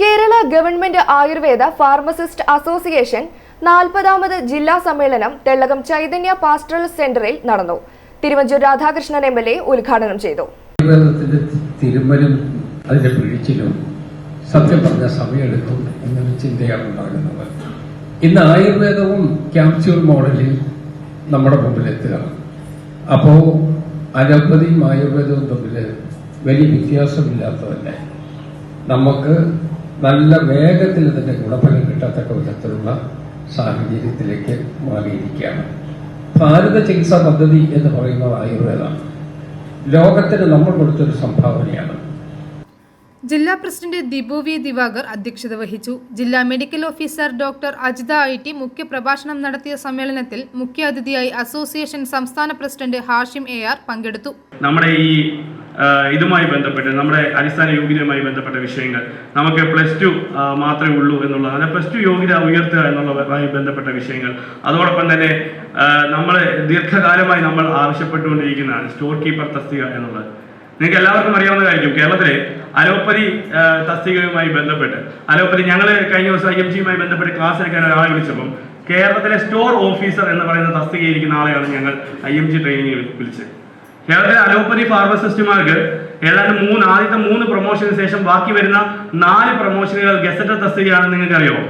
Kerala government Ayurveda pharmacist association നാൽപ്പതാമത് ജില്ലാ സമ്മേളനം Thellakam Chaitanya pastoral സെന്ററിൽ നടന്നു. Thiruvanchoor Radhakrishnan M L A ഉദ്ഘാടനം ചെയ്തു. സത്യം പറഞ്ഞ സമയമെടുക്കും എന്നൊരു ചിന്തയാണ് ഉണ്ടാകുന്നത്. ഇന്ന് ആയുർവേദവും ക്യാപ്സ്യൂൾ മോഡലിൽ നമ്മുടെ മുമ്പിൽ എത്തുകയാണ് അപ്പോൾ അലോപ്പതിയും ആയുർവേദവും തമ്മിൽ വലിയ വ്യത്യാസമില്ലാത്തതല്ലേ? നമുക്ക് നല്ല വേഗത്തിൽ ഇതിന്റെ ഗുണഫലം കിട്ടത്തക്ക വിധത്തിലുള്ള സാഹചര്യത്തിലേക്ക് മാറിയിരിക്കുകയാണ്. ഭാരത ചികിത്സാ പദ്ധതി എന്ന് പറയുന്നത് ആയുർവേദമാണ്. ലോകത്തിന് നമ്മൾ കൊടുത്തൊരു സംഭാവനയാണ്. ജില്ലാ പ്രസിഡന്റ് ദിബു വി ദിവാകർ അധ്യക്ഷത വഹിച്ചു. ജില്ലാ medical officer doctor Ajitha I T മുഖ്യപ്രഭാഷണം നടത്തിയ സമ്മേളനത്തിൽ മുഖ്യാതിഥിയായി അസോസിയേഷൻ സംസ്ഥാന പ്രസിഡന്റ് ഹാഷിം എ ആർ പങ്കെടുത്തു. നമ്മുടെ ഈ ഇതുമായി ബന്ധപ്പെട്ട് നമ്മുടെ അടിസ്ഥാന യോഗ്യതയുമായി ബന്ധപ്പെട്ട വിഷയങ്ങൾ നമുക്ക് പ്ലസ് ടു മാത്രമേ ഉള്ളൂ എന്നുള്ളത് അല്ല പ്ലസ് ടു യോഗ്യത ഉയർത്തുക എന്നുള്ളതുമായി ബന്ധപ്പെട്ട വിഷയങ്ങൾ. അതോടൊപ്പം തന്നെ നമ്മൾ ദീർഘകാലമായി നമ്മൾ ആവശ്യപ്പെട്ടുകൊണ്ടിരിക്കുന്നതാണ് സ്റ്റോർ കീപ്പർ തസ്തിക എന്നുള്ളത്. നിങ്ങൾക്ക് എല്ലാവർക്കും അറിയാവുന്നതായിരിക്കും കേരളത്തിലെ അലോപ്പതി തസ്തികയുമായി ബന്ധപ്പെട്ട്. അലോപ്പതി ഞങ്ങൾ കഴിഞ്ഞ ദിവസം ഐ എം ജിയുമായി ബന്ധപ്പെട്ട് ക്ലാസ് എടുക്കാൻ ഒരാളെ വിളിച്ചപ്പം കേരളത്തിലെ സ്റ്റോർ ഓഫീസർ എന്ന് പറയുന്ന തസ്തികയിരിക്കുന്ന ആളെയാണ് ഞങ്ങൾ ഐ എം ജി ട്രെയിനിങ്ങിൽ വിളിച്ചത്. കേരളത്തിലെ അലോപ്പതി ഫാർമസിസ്റ്റുമാർക്ക് ഏതാണ്ട് മൂന്ന് ആദ്യത്തെ മൂന്ന് പ്രൊമോഷന് ശേഷം ബാക്കി വരുന്ന നാല് പ്രൊമോഷനുകൾ ഗസറ്റ് തസ്തികയാണെന്ന് നിങ്ങൾക്ക് അറിയാമോ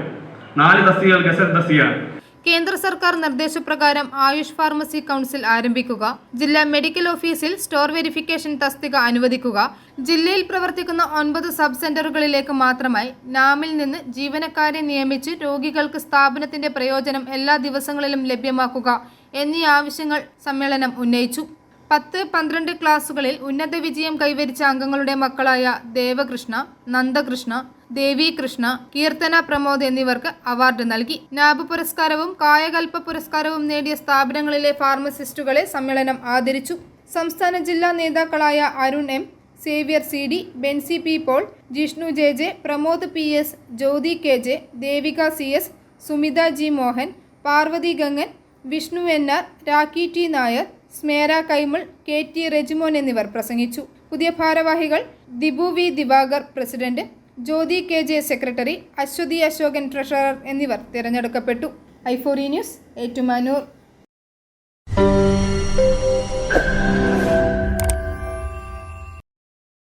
നാല് തസ്തികകൾ ഗസറ്റ് തസ്തികയാണ്. കേന്ദ്ര സർക്കാർ നിർദ്ദേശപ്രകാരം ആയുഷ് ഫാർമസി കൗൺസിൽ ആരംഭിക്കുക ജില്ലാ മെഡിക്കൽ ഓഫീസിൽ സ്റ്റോർ വെരിഫിക്കേഷൻ തസ്തിക അനുവദിക്കുക ജില്ലയിൽ പ്രവർത്തിക്കുന്ന ഒൻപത് സബ് സെന്ററുകളിലേക്ക് മാത്രമായി നാമിൽ നിന്ന് ജീവനക്കാരെ നിയമിച്ച് രോഗികൾക്ക് സ്ഥാപനത്തിന്റെ പ്രയോജനം എല്ലാ ദിവസങ്ങളിലും ലഭ്യമാക്കുക എന്നീ ആവശ്യങ്ങൾ സമ്മേളനം ഉന്നയിച്ചു. പത്ത് പന്ത്രണ്ട് ക്ലാസുകളിൽ ഉന്നത വിജയം കൈവരിച്ച അംഗങ്ങളുടെ മക്കളായ ദേവകൃഷ്ണ നന്ദകൃഷ്ണ ദേവി കൃഷ്ണ കീർത്തന പ്രമോദ് എന്നിവർക്ക് അവാർഡ് നൽകി. നാബ് പുരസ്കാരവും കായകൽപ്പ പുരസ്കാരവും നേടിയ സ്ഥാപനങ്ങളിലെ ഫാർമസിസ്റ്റുകളെ സമ്മേളനം ആദരിച്ചു. സംസ്ഥാന ജില്ലാ നേതാക്കളായ Arun M Xavier C D Benzy P Paul Jishnu J J Pramod P S Jyothi K J Devika C S Sumitha G Mohan Parvathy Gangan Vishnu N R Rakhi T Nair Smera Kaimul K T Rejimon എന്നിവർ പ്രസംഗിച്ചു. പുതിയ ഭാരവാഹികൾ Dibu V Divakar president Jyothi K J secretary Aswathy Asokan treasurer എന്നിവർ തിരഞ്ഞെടുക്കപ്പെട്ടു. ഐഫോറി news Ettumanoor.